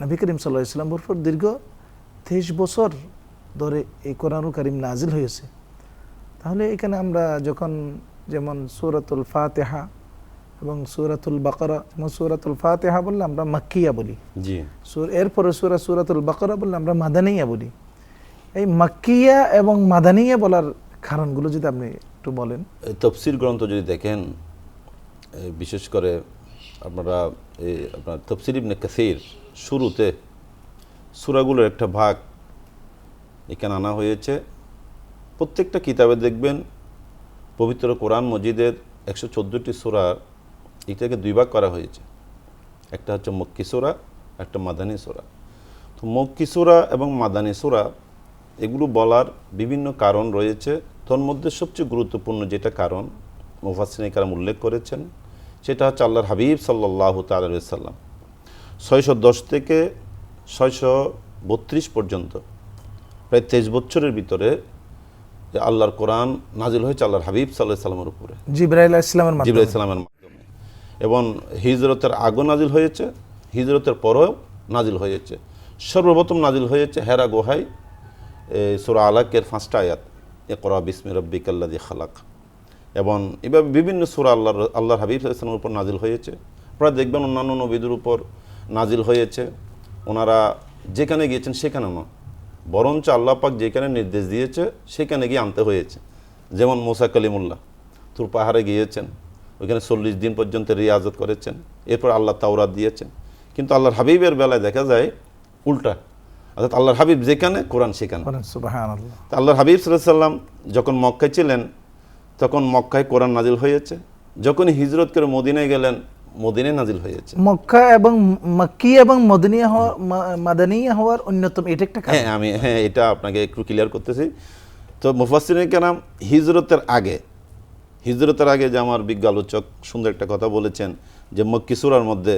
নবী করিম সাল্লাহ ইসলাম উপর দীর্ঘ তেইশ বছর ধরে এই কোরআনুল করিম নাজিল হয়েছে। তাহলে এখানে আমরা যখন যেমন সুরাতুল ফাতেহা এবং সুরাতুল বাকরা এবং সুরাতুল ফাতেহা বললে আমরা মাক্কিয়া বলি। এরপরে সুরা সুরাতুল বাকরা বললে আমরা মাদানিয়া বলি। এই মাক্কিয়া এবং মাদানিয়া বলার কারণগুলো যদি আপনি একটু বলেন। তফসির গ্রন্থ যদি দেখেন বিশেষ করে আপনারা এই আপনার তফসির ইবনে কাসির শুরুতে সূরাগুলোর একটা ভাগ এখানে আনা হয়েছে। প্রত্যেকটা কিতাবে দেখবেন পবিত্র কোরআন মজিদের একশো চোদ্দোটি সূরা এটাকে দুই ভাগ করা হয়েছে। একটা হচ্ছে মক্কি সূরা, একটা মাদানী সূরা। তো মক্কি সূরা এবং মাদানী সূরা এগুলো বলার বিভিন্ন কারণ রয়েছে। তোর মধ্যে সবচেয়ে গুরুত্বপূর্ণ যেটা কারণ মুফাসিনী কারাম উল্লেখ করেছেন। সেটা হচ্ছে আল্লাহর হাবিব সাল্লাহ তাল্লাম ছয়শো দশ থেকে ছয়শো বত্রিশ পর্যন্ত প্রায় তেইশ বছরের ভিতরে যে আল্লাহর কোরআন নাজিল হয়েছে আল্লাহর হাবিব সাল্লাহ সাল্লামের উপরে। জিব্রাইল ইসলামের মাধ্যমে। ইসলামের মাধ্যমে। এবং হিজরতের আগও নাজিল হয়েছে হিজরতের পরেও নাজিল হয়েছে। সর্বপ্রথম নাজিল হয়েছে হেরা গোহাই সুরা আলাকের পাঁচটা আয়াত। এ করা বিসমি রব্বিক আল্লাদি খালাক। এবং এভাবে বিভিন্ন সুরা আল্লাহর আল্লাহর হাবিব ইসলামের উপর নাজিল হয়েছে। আপনারা দেখবেন অন্যান্য নবীদের উপর নাজিল হয়েছে। ওনারা যেখানে গিয়েছেন সেখানে নয়। বরঞ্চ আল্লাহ পাক যেখানে নির্দেশ দিয়েছে সেখানে গিয়ে আনতে হয়েছে। যেমন মোসা কালিমুল্লাহ তুর পাহাড়ে গিয়েছেন ওইখানে চল্লিশ দিন পর্যন্ত রিয়াজত করেছেন এরপর আল্লাহ তাওরাত দিয়েছেন। কিন্তু আল্লাহর হাবিবের বেলায় দেখা যায় উল্টা। অর্থাৎ আল্লাহর হাবিব যেখানে কোরআন সেখানে। আল্লাহর হাবিব সাল্লাম যখন মক্কায় ছিলেন তখন মক্কায় কোরআন নাজিল হয়েছে। যখন হিজরত করে মদিনায় গেলেন মদিনায় নাজিল হয়েছে। মক্কা এবং মক্কি এবং মদিনিয়া হওয়া মাদানিয়া হওয়ার অন্যতম এটা একটা হ্যাঁ আমি হ্যাঁ এটা আপনাকে একটু ক্লিয়ার করতেছি। তো মুফাসিনের কেনাম হিজরতের আগে হিজরতের আগে যে আমার বিজ্ঞ আলোচক সুন্দর একটা কথা বলেছেন যে মক্কি সূরার মধ্যে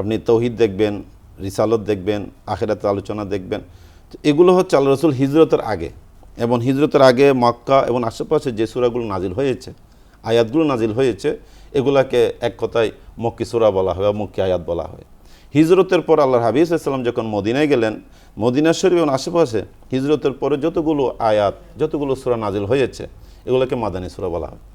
আপনি তৌহিদ দেখবেন রিসালত দেখবেন আখেরাতের আলোচনা দেখবেন। তো এগুলো হচ্ছে আল্লাহ রসুল হিজরতের আগে। এবং হিজরতের আগে মক্কা এবং আশেপাশে যে সুরাগুলো নাজিল হয়েছে, আয়াতগুলো নাজিল হয়েছে, এগুলাকে এক কথায় মক্কি সুরা বলা হয় বা মক্কি আয়াত বলা হয়। হিজরতের পর আল্লাহ হাবিজ ইসলাম যখন মদিনায় গেলেন, মদিনা শরীফ এবং আশেপাশে হিজরতের পরে যতগুলো আয়াত, যতগুলো সুরা নাজিল হয়েছে, এগুলোকে মাদানী সুরা বলা হয়।